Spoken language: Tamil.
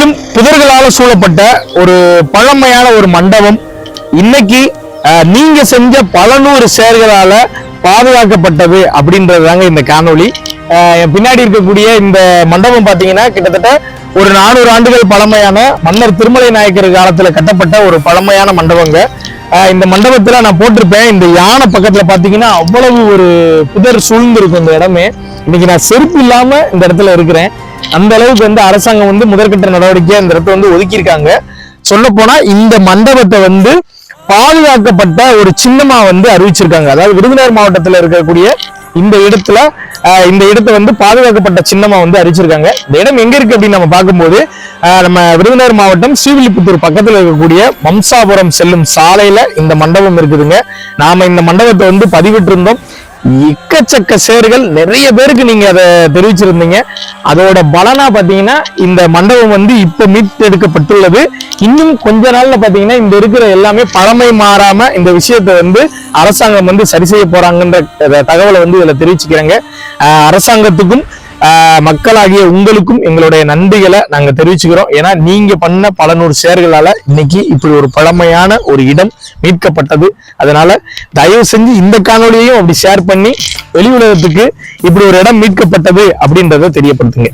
சுற்றிலும் புதர்களால் சூழப்பட்ட ஒரு பழமையான ஒரு மண்டபம். இன்னைக்கு நீங்க செஞ்ச பல நூறு செயல்களால பாதுகாக்கப்பட்டது அப்படின்றதுதாங்க இந்த காணொளி. என் பின்னாடி இருக்கக்கூடிய இந்த மண்டபம் பாத்தீங்கன்னா கிட்டத்தட்ட ஒரு நானூறு ஆண்டுகள் பழமையான மன்னர் திருமலை நாயக்கர் காலத்துல கட்டப்பட்ட ஒரு பழமையான மண்டபங்க. இந்த மண்டபத்துல நான் போட்டிருப்பேன். இந்த யானை பக்கத்துல பார்த்தீங்கன்னா அவ்வளவு ஒரு புதர் சூழ்ந்திருக்கும் இந்த இடமே. இன்னைக்கு நான் செருப்பு இல்லாமல் இந்த இடத்துல இருக்கிறேன். அந்த அளவுக்கு வந்து அரசாங்கம் வந்து முதற்கட்ட நடவடிக்கையாக இந்த இடத்த வந்து ஒதுக்கியிருக்காங்க. சொல்ல போனா இந்த மண்டபத்தை வந்து பாதுகாக்கப்பட்ட ஒரு சின்னமா வந்து அறிவிச்சிருக்காங்க. அதாவது விருதுநகர் மாவட்டத்துல இருக்கக்கூடிய இந்த இடத்துல ஆஹ், இந்த இடத்தை வந்து பாதுகாக்கப்பட்ட சின்னமா வந்து அறிவிச்சிருக்காங்க. இந்த இடம் எங்க இருக்கு அப்படின்னு நம்ம பார்க்கும்போது நம்ம விருதுநகர் மாவட்டம் ஸ்ரீவில்லிபுத்தூர் பக்கத்தில் இருக்கக்கூடிய வம்சாபுரம் செல்லும் சாலையில இந்த மண்டபம் இருக்குதுங்க. நாம இந்த மண்டபத்தை வந்து பதிவிட்டு இருந்தோம் எக்கச்சக்க சேர்கள் நிறைய பேருக்கு நீங்க அதை தெரிவிச்சிருந்தீங்க. அதோட பலனா பாத்தீங்கன்னா இந்த மண்டபம் வந்து இப்ப மீட்டெடுக்கப்பட்டுள்ளது. இன்னும் கொஞ்ச நாள்ல பாத்தீங்கன்னா இந்த இருக்கிற எல்லாமே பழமை மாறாம இந்த விஷயத்தை வந்து அரசாங்கம் வந்து சரி செய்ய போறாங்கன்ற தகவலை வந்து இதுல தெரிவிச்சுக்கிறாங்க. அரசாங்கத்துக்கும் மக்களாகிய உங்களுக்கும் எங்களுடைய நன்றிகளை நாங்கள் தெரிவிச்சுக்கிறோம். ஏன்னா நீங்க பண்ண பல நூறு ஷேர்களால இன்னைக்கு இப்படி ஒரு பழமையான ஒரு இடம் மீட்கப்பட்டது. அதனால தயவு செஞ்சு இந்த காணொலியையும் அப்படி ஷேர் பண்ணி வெளி உலகத்துக்கு இப்படி ஒரு இடம் மீட்கப்பட்டது அப்படின்றத தெரியப்படுத்துங்க.